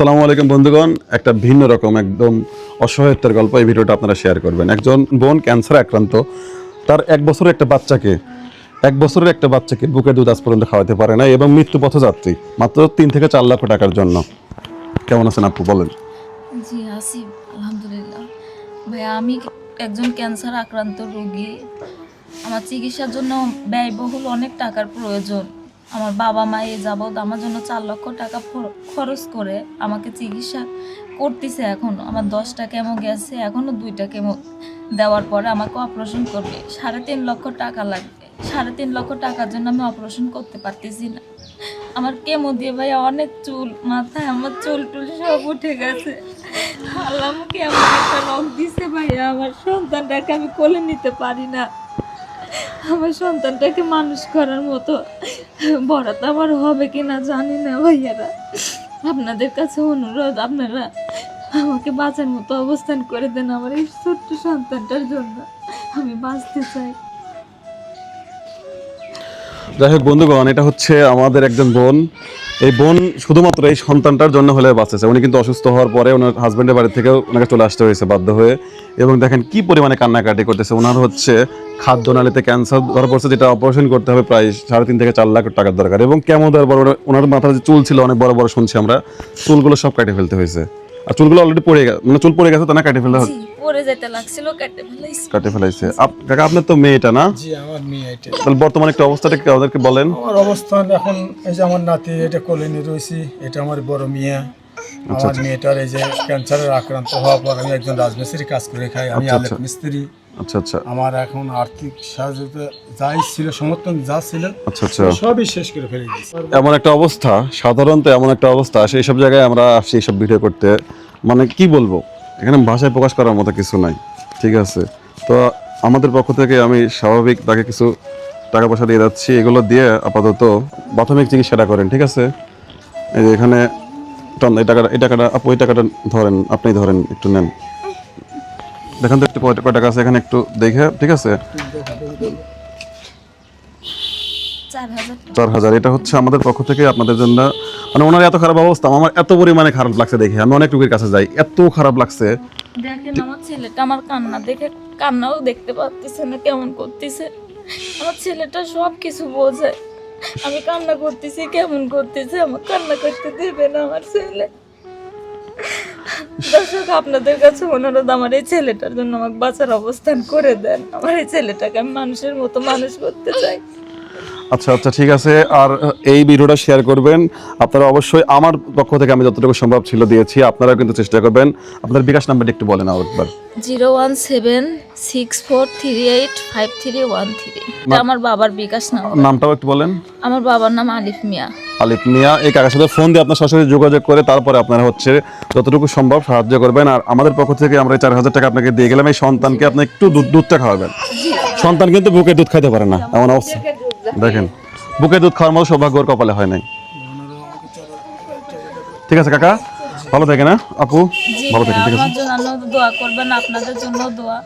আসসালামু আলাইকুম বন্ধুগণ। একটা ভিন্ন রকম, একদম অসহায়ত্বের গল্প এই ভিডিওটা আপনারা শেয়ার করবেন। একজন বোন ক্যান্সার আক্রান্ত। তার এক বছরের একটা বাচ্চাকে, এক বছরের একটা বাচ্চাকে বুকে দুধ আজ পর্যন্ত খাওয়াতে পারে না এবং মৃত্যু পথযাত্রী, মাত্র তিন থেকে চার লক্ষ টাকার জন্য। কেমন আছেন আপু, বলেন। জি আসি আলহামদুলিল্লাহ। ভাইয়া, আমি একজন ক্যান্সার আক্রান্ত রোগী। আমার চিকিৎসার জন্য ব্যয়বহুল অনেক টাকার প্রয়োজন। আমার বাবা মা এ যাবৎ আমার জন্য চার লক্ষ টাকা খরচ করে আমাকে চিকিৎসা করতেছে এখন। আমার দশটা কেমো গেছে এখনও দুইটা কেমো দেওয়ার পরে আমাকে অপারেশন করবে। সাড়ে তিন লক্ষ টাকা লাগবে। সাড়ে তিন লক্ষ টাকার জন্য আমি অপারেশন করতে পারতেছি না। আমার কেমো দিয়ে ভাইয়া অনেক চুল, মাথায় আমার চুল টুল সব উঠে গেছে। আল্লাহ আমাকে এমন একটা রোগ দিছে ভাইয়া, আমার সন্তানটাকে আমি কোলে নিতে পারি না। আমার সন্তানটাকে মানুষ করার মতো বরাত আমার হবে কি না জানি না ভাইয়ারা। আপনাদের কাছে অনুরোধ, আপনারা আমাকে বাঁচার মতো অবস্থান করে দেন আমার এই ছোট্ট সন্তানটার জন্য। আমি বাঁচতে চাই। যাই হোক, বন্ধুগণ, এটা হচ্ছে আমাদের একজন বোন। এই বোন শুধুমাত্র এই সন্তানটার জন্য হলে বাঁচেছে উনি কিন্তু অসুস্থ হওয়ার পরে ওনার হাজব্যান্ডের বাড়ি থেকেও ওনাকে চলে আসতে হয়েছে বাধ্য হয়ে। এবং দেখেন কি পরিমাণে কান্নাকাটি করতেছে। ওনার হচ্ছে খাদ্য নালীতে ক্যান্সার ধরা পড়ছে, যেটা অপারেশন করতে হবে প্রায় সাড়ে তিন থেকে চার লাখ টাকার দরকার। এবং কেমন দেওয়ার বড়- ওনার মাথার যে চুল ছিল, অনেক বড় বড় শুনছি আমরা। চুলগুলো সব কেটে ফেলতে হয়েছে। আর চুলগুলো অলরেডি পড়ে গেছে মানে চুল পড়ে গেছে তো না কাটে ফেলা হচ্ছে পড়ে যেতে লাগছিল কাটে ফেলাইছে কাটে ফেলাইছে আপ- কাকা আপনার তো মেয়েটা না? জি আমার মেয়ে এটা। তাহলে বর্তমানে একটা অবস্থাটা কি আমাদেরকে বলেন? আমার অবস্থান এখন এই যে আমার নাতি এটা কোলে নিয়ে রয়েছি এটা আমার বড় মেয়ে। আমার মেয়েটার এই যে ক্যান্সারের আক্রান্ত হওয়ার পর আমি একজন রাজমিস্ত্রি কাজ করে খাই আমি আচ্ছা, আলেক আচ্ছা। মিস্ত্রি। আচ্ছা আচ্ছা। আমার এখন আর্থিক সাহায্য যাই ছিল সমর্থন যা ছিল আচ্ছা আচ্ছা। সবই শেষ করে ফেলে দিয়েছি। এমন একটা অবস্থা সাধারণত এমন একটা অবস্থা সেই সব জায়গায় আমরা আসছি এইসব ভিডিও করতে। মানে কি বলব এখানে ভাষায় প্রকাশ করার মতো কিছু নাই ঠিক আছে? তো আমাদের পক্ষ থেকে আমি স্বাভাবিক তাকে কিছু টাকা পয়সা দিয়ে যাচ্ছি এগুলো দিয়ে আপাতত প্রাথমিক চিকিৎসাটা করেন ঠিক আছে? এই যে এখানে এই টাকাটা এই টাকাটা আপু এই টাকাটা ধরেন আপনি ধরেন একটু নেন। দেখেন তো একটু কয় টাকা আছে এখানে একটু দেখে ঠিক আছে? চার হাজার এটা হচ্ছে আমাদের পক্ষ থেকে আপনাদের জন্য মানে ওনার এত খারাপ অবস্থা আমার এত পরিমাণে খারাপ লাগছে দেখে আমি অনেক রোগীর কাছে যাই এত খারাপ লাগছে। দেখেন আমার ছেলেটা আমার কান্না দেখে কান্নাও দেখতে পারতেছে না কেমন করতেছে। আমার ছেলেটা সব কিছু বোঝে। আমি কান্না করতেছি কেমন করতেছে আমার কান্না করতে দেবে না আমার ছেলে। দর্শক, আপনাদের কাছে অনুরোধ, আমার এই ছেলেটার জন্য আমাকে বাঁচার অবস্থান করে দেন। আমার এই ছেলেটাকে আমি মানুষের মতো মানুষ করতে চাই। আচ্ছা আচ্ছা ঠিক আছে। আর এই ভিডিওটা শেয়ার করবেন। আপনারা অবশ্যই আমার পক্ষ থেকে আমি যতটুকু সম্ভব ছিল দিয়েছি আপনারাও কিন্তু চেষ্টা করবেন। আপনার বিকাশ নাম্বারটা একটু বলেন আর একবার। Zero one seven six four three eight five three one three. আমার বাবার বিকাশ নাম নামটাও একটু বলেন। আমার বাবার নাম আলিফ মিয়া। আলিফ মিয়া এই কাকার সাথে ফোন দিয়ে আপনার সরাসরি যোগাযোগ করে তারপরে আপনারা হচ্ছে যতটুকু সম্ভব সাহায্য করবেন। আর আমাদের পক্ষ থেকে আমরা এই চার হাজার টাকা আপনাকে দিয়ে গেলাম। এই সন্তানকে আপনি একটু দুধ দুধটা খাওয়াবেন। সন্তান কিন্তু বুকে দুধ খাইতে পারে না। এমন অবস্থা। দেখেন বুকে দুধ খাওয়ার মতো সৌভাগ্য ওর কপালে হয় নাই। ঠিক আছে কাকা? ভালো থাকে না আপু? ভালো থাকেন ঠিক আছে? আমার জন্য দোয়া করবেন আপনাদের জন্য দোয়া।